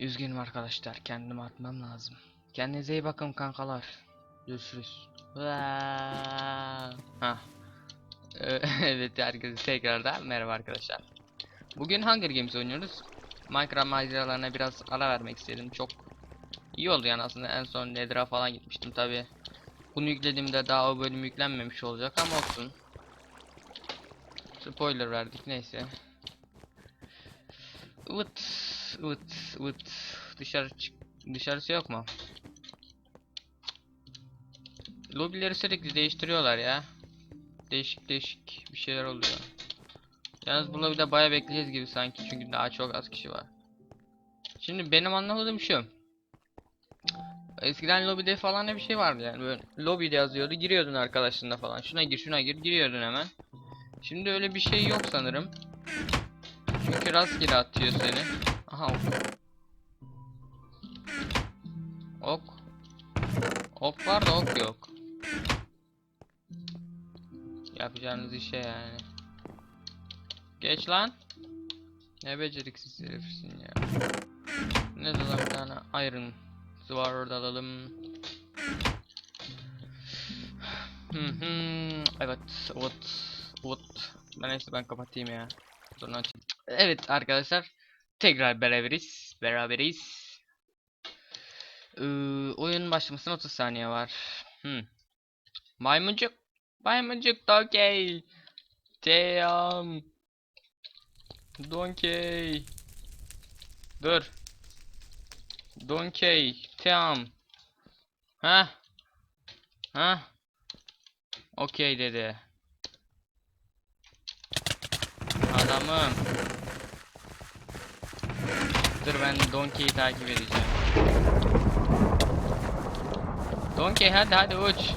Üzgünüm arkadaşlar. Kendimi atmam lazım. Kendinize iyi bakın kankalar. Görüşürüz. Evet herkese tekrardan merhaba arkadaşlar. Bugün Hunger Games oynuyoruz. Minecraft maceralarına biraz ara vermek istedim. Çok iyi oldu yani aslında. En son Nether'a falan gitmiştim tabi. Bunu yüklediğimde daha o bölüm yüklenmemiş olacak ama olsun. Spoiler verdik neyse. Vıt vıt vıt dışarı dışarısı yok mu? Lobileri sürekli değiştiriyorlar ya. Değişik değişik bir şeyler oluyor. Yalnız bu lobide baya bekleyeceğiz gibi sanki çünkü daha çok az kişi var. Şimdi benim anlamadığım şu. Eskiden lobide falan ne bir şey vardı yani böyle lobide yazıyordu giriyordun arkadaşlarına falan şuna gir şuna gir giriyordun hemen. Şimdi öyle bir şey yok sanırım. Çünkü rastgele atıyor seni. Aha ok. Ok. Ok var da ok yok. Yapacağınız işe yani. Geç lan. Ne beceriksiz herifsin ya. Ne de bir tane iron var orada alalım. Evet, evet, evet. Ben neyse ben kapatayım ya. Sonra açayım. Evet arkadaşlar. Tekrar beraberiz. Beraberiz. Ee, oyun başlamasına 30 saniye var. Hmm. Maymuncuk. Maymuncuk Donkey. Damn. Donkey. Dur. Donkey. Tamam. Ha? Ha? Okey dedi. Adamım. Dur ben Donkey'i takip edeceğim. Donkey hadi hadi uç.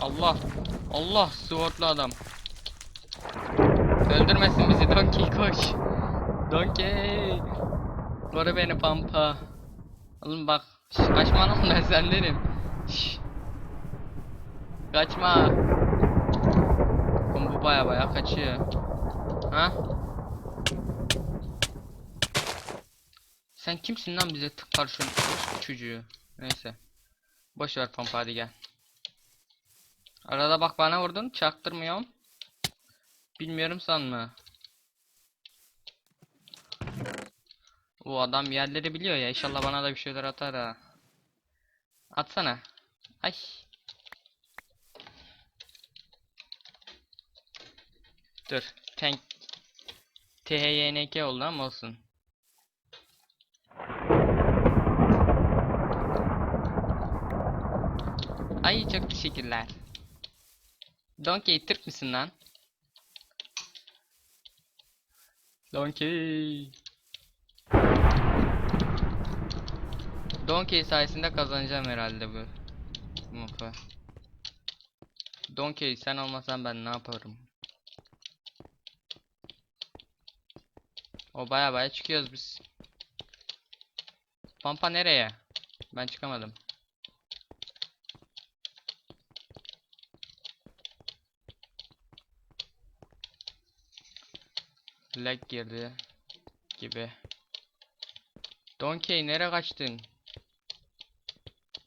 Allah. Allah swordlu adam. Öldürmesin bizi Donkey koş. Donkey. Koru beni pampa. Oğlum bak. Şş, kaçma lan ben sendenim. Şş. Kaçma. Oğlum bu baya baya kaçıyor. Ha? Sen kimsin lan bize tık karşı çocuğu? Neyse. Boş ver pampa hadi gel. Arada bak bana vurdun çaktırmıyorum. Bilmiyorum sanma. O adam yerleri biliyor ya inşallah bana da bir şeyler atar ha. Atsana. Ay. Dur. Tank. THYNK oldu ama olsun. Ay çok teşekkürler. Donkey Türk müsün lan? Donkey. Donkey sayesinde kazanacağım herhalde bu mapı. Donkey sen olmasan ben ne yaparım? O baya baya çıkıyoruz biz. Pampa nereye? Ben çıkamadım. Lag girdi gibi. Donkey nereye kaçtın?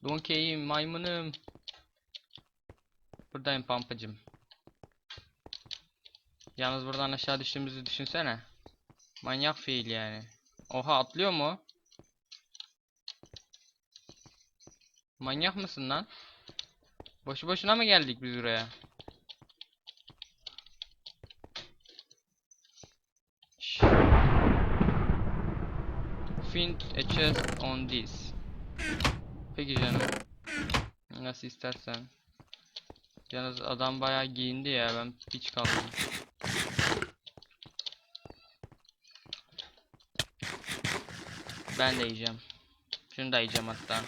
Donkey'im maymunum. Buradayım pampacım. Yalnız buradan aşağı düştüğümüzü düşünsene. Manyak fiil yani. Oha atlıyor mu? Manyak mısın lan? Boşu boşuna mı geldik biz buraya? Find a chest on this. Peki canım. Nasıl istersen. Yalnız adam bayağı giyindi ya ben piç kaldım. Ben de yiyeceğim. Şunu da yiyeceğim hatta.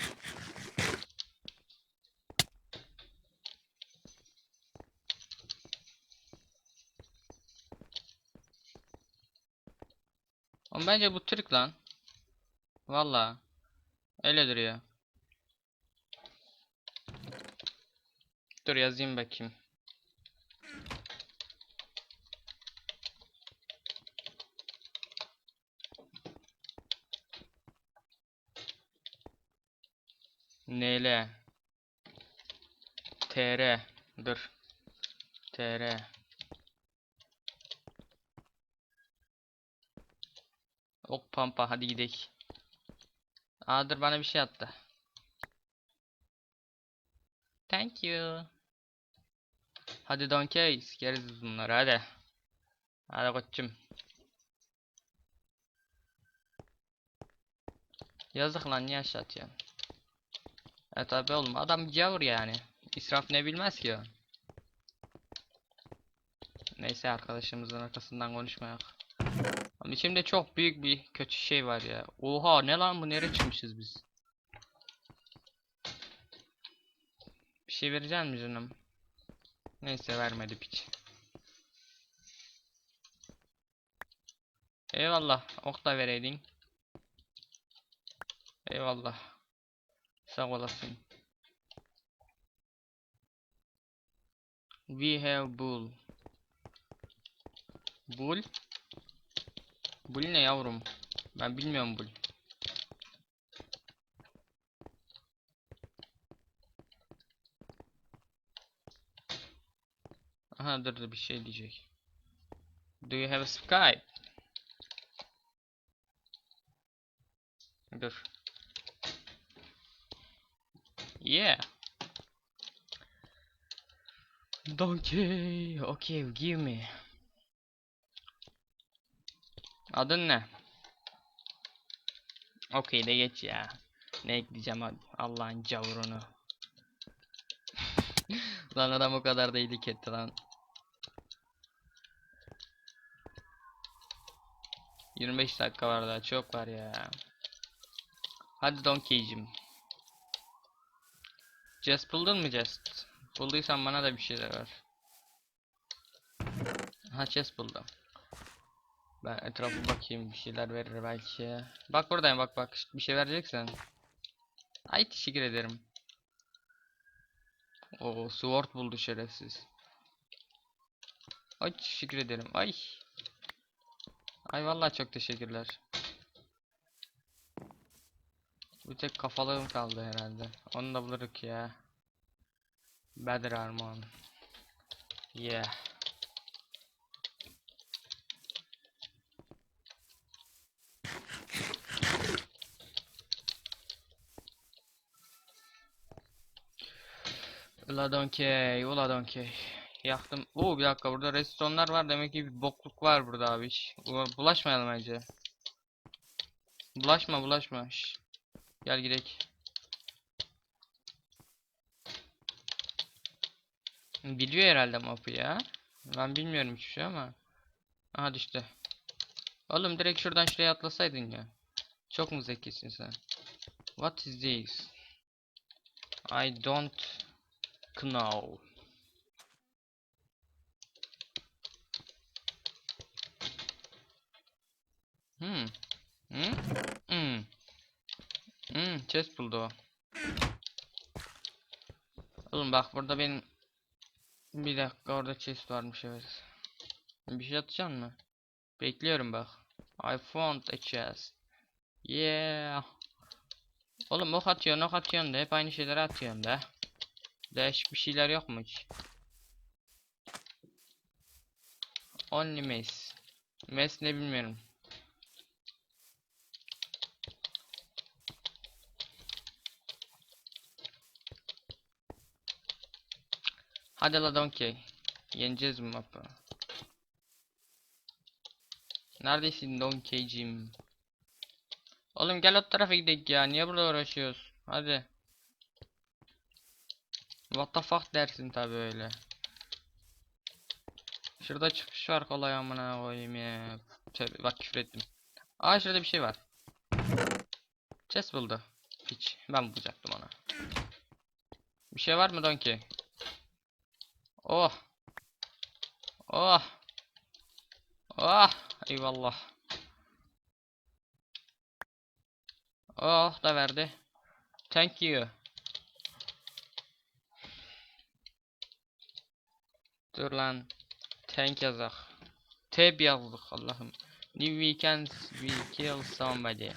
Ama bence bu Türk lan. Valla. Öyle duruyor. Dur yazayım bakayım. NL TR dur TR Ok pampa hadi gidelim. Aa dur bana bir şey attı. Thank you. Hadi donkey sikeriz biz bunları hadi. Hadi koçum. Yazık lan niye aşağı atıyorsun? E tabi oğlum adam gavur yani. İsraf ne bilmez ki o. Neyse arkadaşımızın arkasından konuşmayak. Ama içimde çok büyük bir kötü şey var ya. Oha ne lan bu nereye çıkmışız biz? Bir şey verecek mi canım? Neyse vermedi piç. Eyvallah ok da vereydin. Eyvallah. Sağ olasın. We have bull. Bull? Bull ne yavrum? Ben bilmiyorum bull. Aha dur dur bir şey diyecek. Do you have Skype? Dur. Yeah. Donkey. Okay, give me. Adın ne? Okey de geç ya. Ne ekleyeceğim. Allah'ın cavurunu. lan adam o kadar da iyilik etti lan. 25 dakika var daha çok var ya. Hadi Donkey'cim. Jest buldun mu Jest? Bulduysan bana da bir şeyler ver. Ha chest buldum. Ben etrafa bakayım bir şeyler verir belki. Bak buradayım bak bak bir şey vereceksen. Ay teşekkür ederim. O sword buldu şerefsiz. Ay teşekkür ederim. Ay. Ay vallahi çok teşekkürler. Bir tek kafalığım kaldı herhalde. Onu da buluruk ya. Better Armon. Yeah. Ula donkey, ula donkey. Yaktım. Oo bir dakika burada restonlar var demek ki bir bokluk var burada abi. Bulaşmayalım bence. Bulaşma bulaşma. Şş. Gel gidelim. Biliyor herhalde mapı ya. Ben bilmiyorum hiçbir şey ama. Aha düştü. Oğlum direkt şuradan şuraya atlasaydın ya. Çok mu zekisin sen? What is this? I don't know. Hmm. Hmm. Hmm. Hmm. Chest buldu o. Oğlum bak burada benim bir dakika orada chest varmış evet. Bir şey atacaksın mı? Bekliyorum bak. I found a chest. Yeah. Oğlum ok atıyorsun ok atıyorsun da hep aynı şeyleri atıyorsun da. Değişik bir şeyler yok mu hiç? Only mess. Mess ne bilmiyorum. Hadi la donkey. Yeneceğiz bu mapı. Neredesin donkeycim? Oğlum gel o tarafa gidelim ya. Niye burada uğraşıyoruz? Hadi. What the fuck dersin tabi öyle. Şurada çıkış var kolay amına koyayım ya. Tövbe bak küfür ettim. Aa şurada bir şey var. Chest buldu. Hiç ben bulacaktım ona. Bir şey var mı donkey? Oh. Oh. Oh. Eyvallah. Oh da verdi. Thank you. Dur lan. Thank yazak. Tab yazdık Allah'ım. New weekend we kill somebody.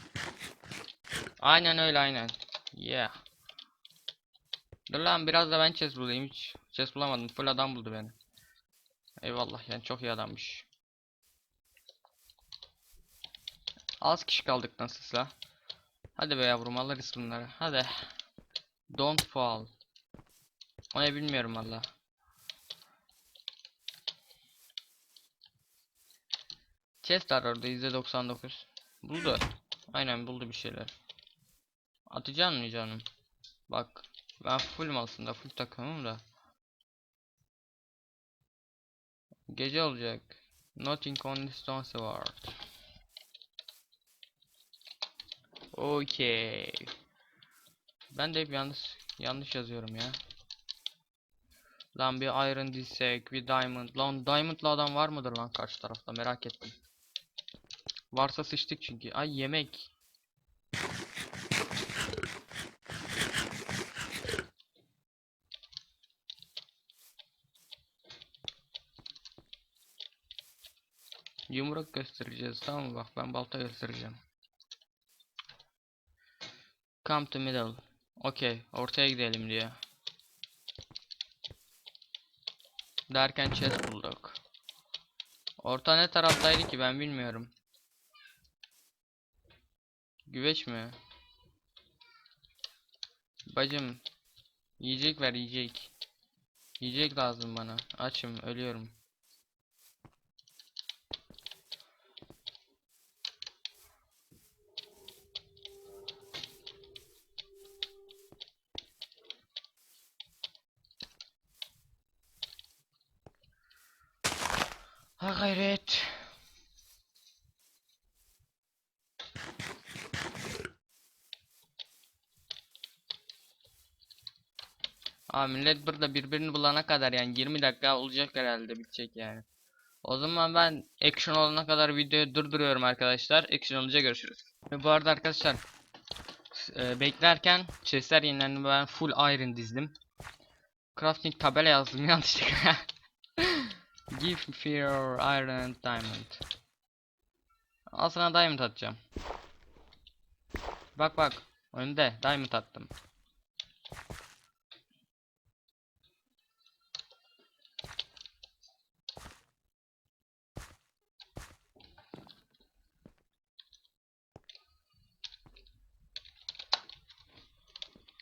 Aynen öyle aynen. Yeah. Dur lan biraz da ben chest bulayım. Hiç chest bulamadım. Full adam buldu beni. Eyvallah yani çok iyi adammış. Az kişi kaldık nasılsa. Hadi be yavrum alırız bunları. Hadi. Don't fall. O ne bilmiyorum valla. Chest var orada %99. Buldu. Aynen buldu bir şeyler. Atacaksın mı canım? Bak. Ben fullüm aslında. Full takımım da. Gece olacak. Nothing on the stone sword. Okay. Ben de hep yanlış yanlış yazıyorum ya. Lan bir iron dissek, bir diamond. Lan diamondlı adam var mıdır lan karşı tarafta merak ettim. Varsa sıçtık çünkü. Ay yemek. Yumruk göstereceğiz tamam mı? Bak ben balta göstereceğim. Come to middle. Okey, ortaya gidelim diyor. Derken chest bulduk. Orta ne taraftaydı ki ben bilmiyorum. Güveç mi? Bacım, yiyecek ver yiyecek. Yiyecek lazım bana. Açım, ölüyorum. Ha gayret. Abi millet burada birbirini bulana kadar yani 20 dakika olacak herhalde bitecek yani. O zaman ben action olana kadar videoyu durduruyorum arkadaşlar. Action olunca görüşürüz. Ve bu arada arkadaşlar e, beklerken chestler yenilendi ben full iron dizdim. Crafting tabela yazdım yanlışlıkla. Give fear iron diamond. Al sana diamond atacağım. Bak bak. Önde diamond attım.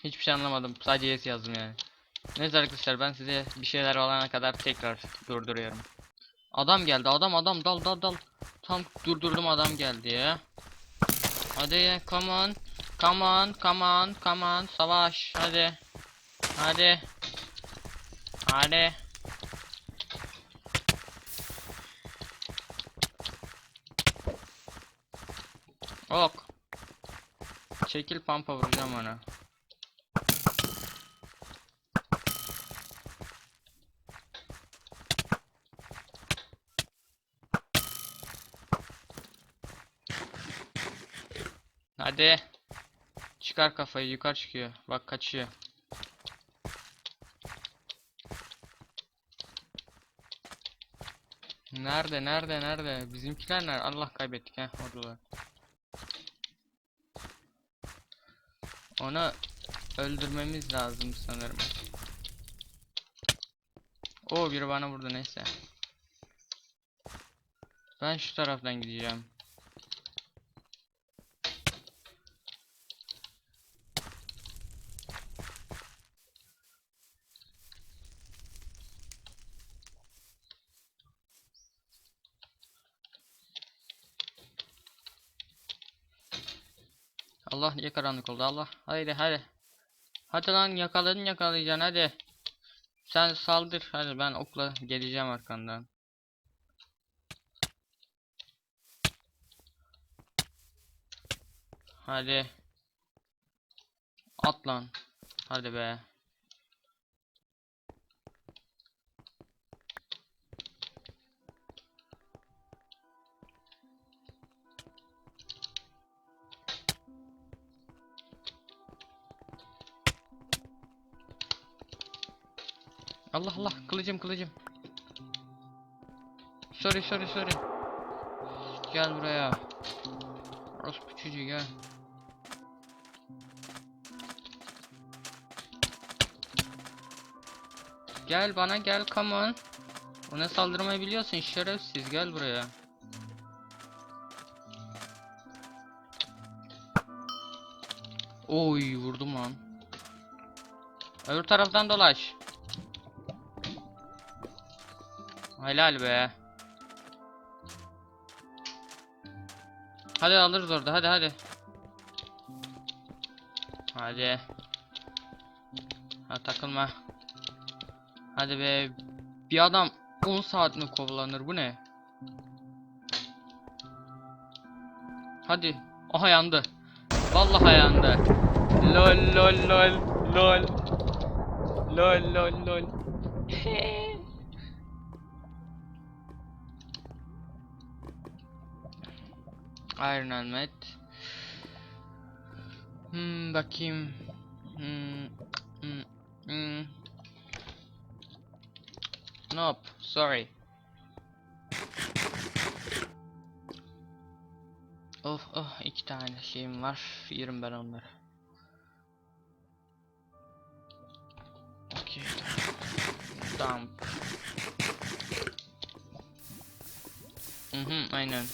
Hiçbir şey anlamadım. Sadece yes yazdım yani. Neyse arkadaşlar ben size bir şeyler olana kadar tekrar durduruyorum. Adam geldi adam adam dal dal dal. Tam durdurdum adam geldi ya. Hadi come on. Come on come on come on savaş hadi. Hadi. Hadi. Ok. Çekil pampa vuracağım ona. Hadi. Çıkar kafayı yukarı çıkıyor. Bak kaçıyor. Nerede nerede nerede? Bizimkiler nerede? Allah kaybettik ha oradalar. Onu öldürmemiz lazım sanırım. O biri bana vurdu neyse. Ben şu taraftan gideceğim. Allah niye karanlık oldu Allah. Haydi hadi. Hadi lan yakaladın yakalayacaksın hadi. Sen saldır hadi ben okla geleceğim arkandan. Hadi. At lan. Hadi be. Allah Allah kılıcım kılıcım. Sorry sorry sorry. Gel buraya. Orospu çocuğu gel. Gel bana gel come on. Ona saldırmayı biliyorsun şerefsiz gel buraya. Oy vurdum lan. Öbür taraftan dolaş. Helal be. Hadi alırız orada hadi hadi. Hadi. Ha takılma. Hadi be. Bir adam 10 saat mi kovalanır bu ne? Hadi. Aha yandı. Vallahi yandı. Lol lol lol lol. Lol lol lol. Iron Helmet. Hmm, bakayım. Hmm, hmm, hmm. Nope, sorry. Oh oh iki tane şeyim var. Yerim ben onları. Okey. Dump. Mhm, aynen.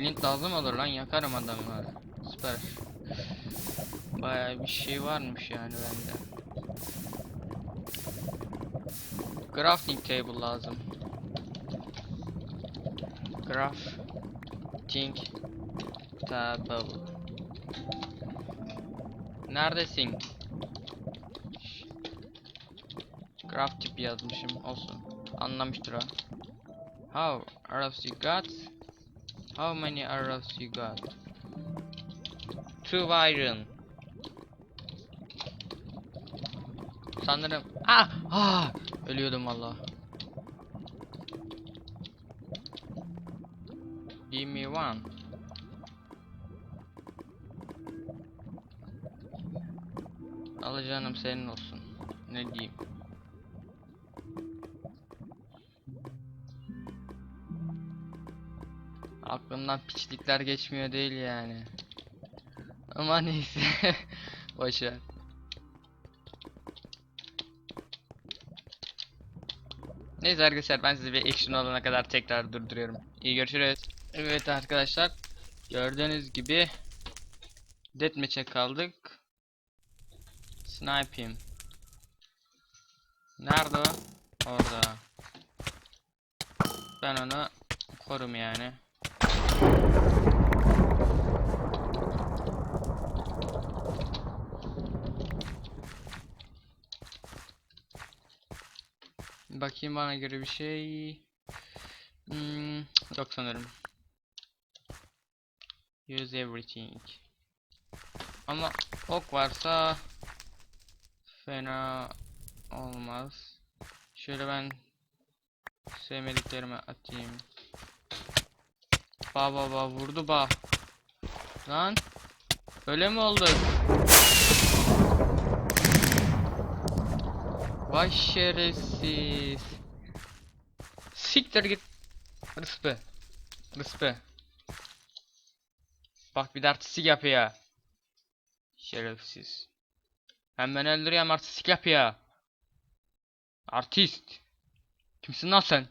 Flint lazım olur lan yakarım adamı. Süper. Bayağı bir şey varmış yani bende. Crafting table lazım. Crafting table. Neredesin? Craft tip yazmışım olsun. Anlamıştır o. How arrows you got? How many arrows you got? Two iron. Sanırım. Ah! Ah! Ölüyordum valla. Give me one. Al canım senin olsun. Ne diyeyim? Aklımdan piçlikler geçmiyor değil yani. Ama neyse. Boşver. Neyse arkadaşlar ben sizi bir action alana kadar tekrar durduruyorum. İyi görüşürüz. Evet arkadaşlar. Gördüğünüz gibi Deathmatch'e kaldık. Sniping. Nerede o? Orada. Ben onu korum yani. Bakayım bana göre bir şey. Hmm, yok sanırım. Use everything. Ama ok varsa fena olmaz. Şöyle ben sevmediklerimi atayım. Ba ba ba vurdu ba. Lan öyle mi oldu? Vay şerefsiz. Siktir git. Rıspe. Rıspe. Bak bir de artistik yapıyor. Şerefsiz. Hem beni öldürüyor hem artistik yapıyor. Artist. Kimsin lan sen?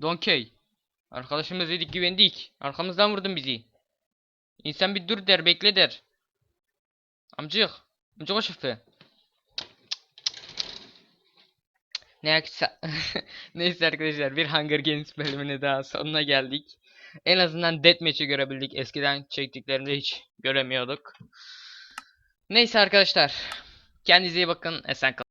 Donkey. Arkadaşımız dedik güvendik. Arkamızdan vurdun bizi. İnsan bir dur der bekle der. Amcık. Amcık o şıftı. Neyse, neyse arkadaşlar bir Hunger Games bölümüne daha sonuna geldik. En azından Deathmatch'i görebildik. Eskiden çektiklerimde hiç göremiyorduk. Neyse arkadaşlar. Kendinize iyi bakın. Esen kalın.